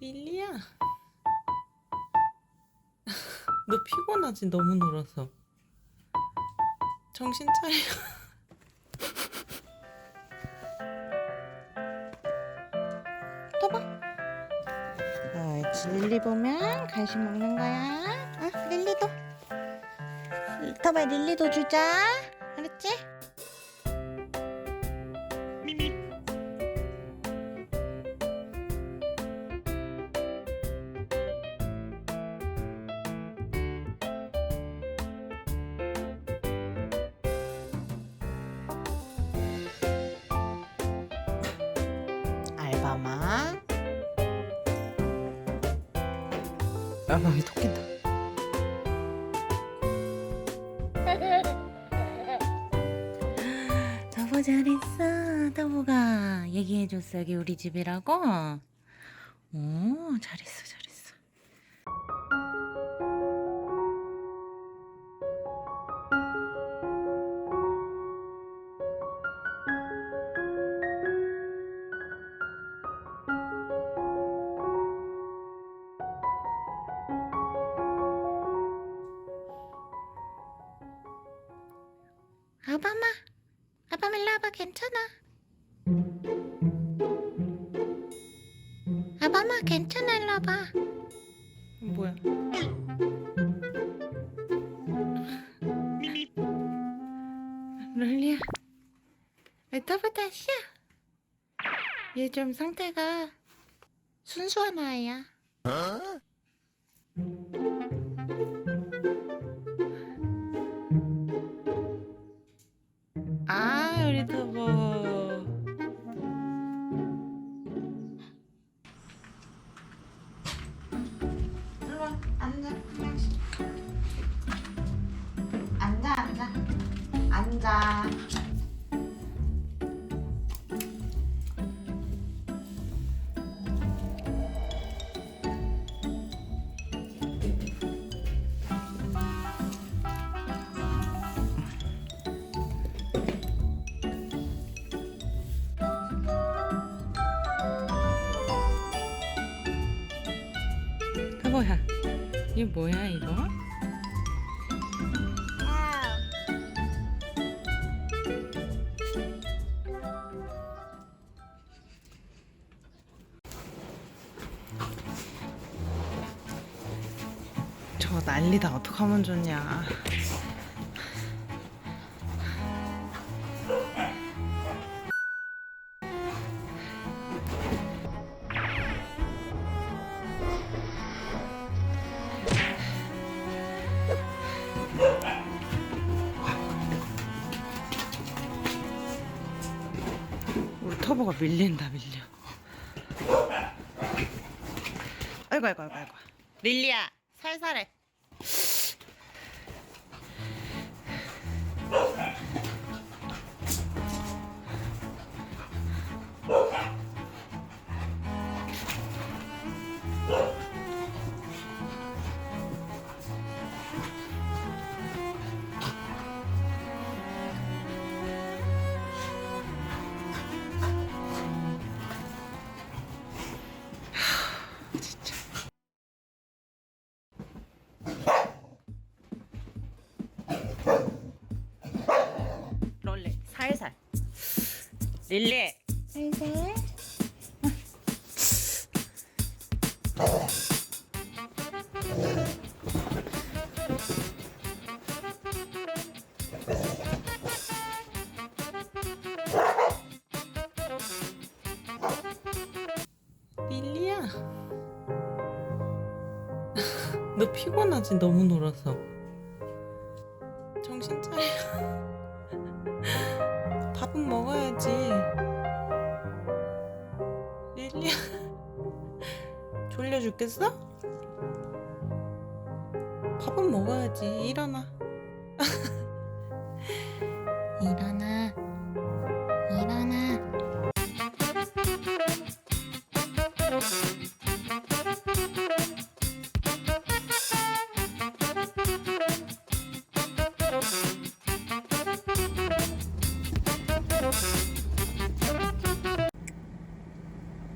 릴리야. 너 피곤하지? 너무 놀아서. 정신 차려. 또 봐. 옳지. 릴리 보면 간식 먹는 거야. 응? 릴리도. 터봐 릴리도 주자. 알바마. 알바마 토낀다. 터보 잘했어. 터보가 얘기해줬어. 여기 우리 집이라고. 오, 잘했어, 잘했어. 아바마, 아바마 일로 와봐. 괜찮아. 아바마 괜찮아 일로 와봐. 뭐야? 롤리야, 메타보다 시야. 얘 좀 상태가 순수한 아이야. 아, 앉아. 터보야, 이게 뭐야 이거? 저 난리다. 어떡하면 좋냐. 우리 터보가 밀린다 밀려. 아이고 아이고 아이고. 릴리야 살살해 진 릴리. 릴리야. 너 피곤하지? 너무 놀아서 죽겠어? 밥은 먹어야지 일어나 일어나. 일어나.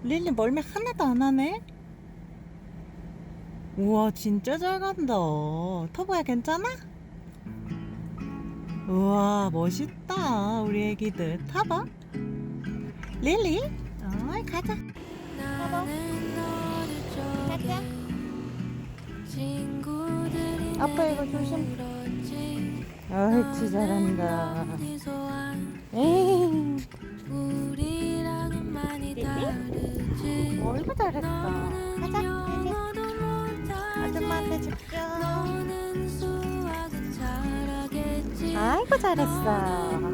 릴리 멀미 하나도 안 하네 우와 진짜 잘 간다. 터보야 괜찮아? 우와 멋있다 우리 애기들. 타봐. 릴리? 어이 가자. 가자. 아빠 이거 조심. 옳지 잘한다. 에이. 어이구 잘했어. 아이고 잘했어.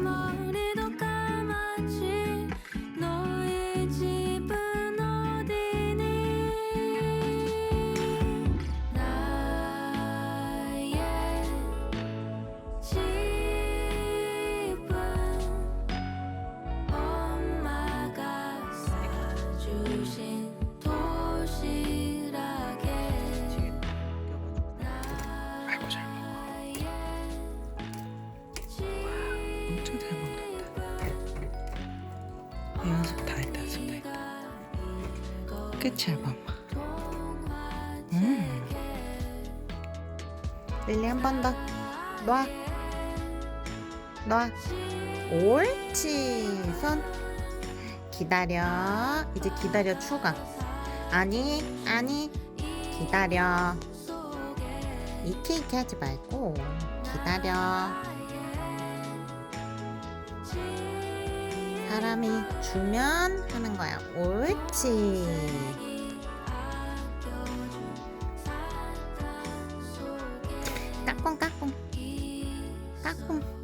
끝이야 엄마 음. 릴리 한 번 더 놔. 놔. 옳지. 손. 기다려. 이제 기다려 추가. 아니, 아니. 기다려. 이케 이케 하지 말고 기다려. 사람이 주면 하는 거야. 옳지. 까꿍 까꿍 까꿍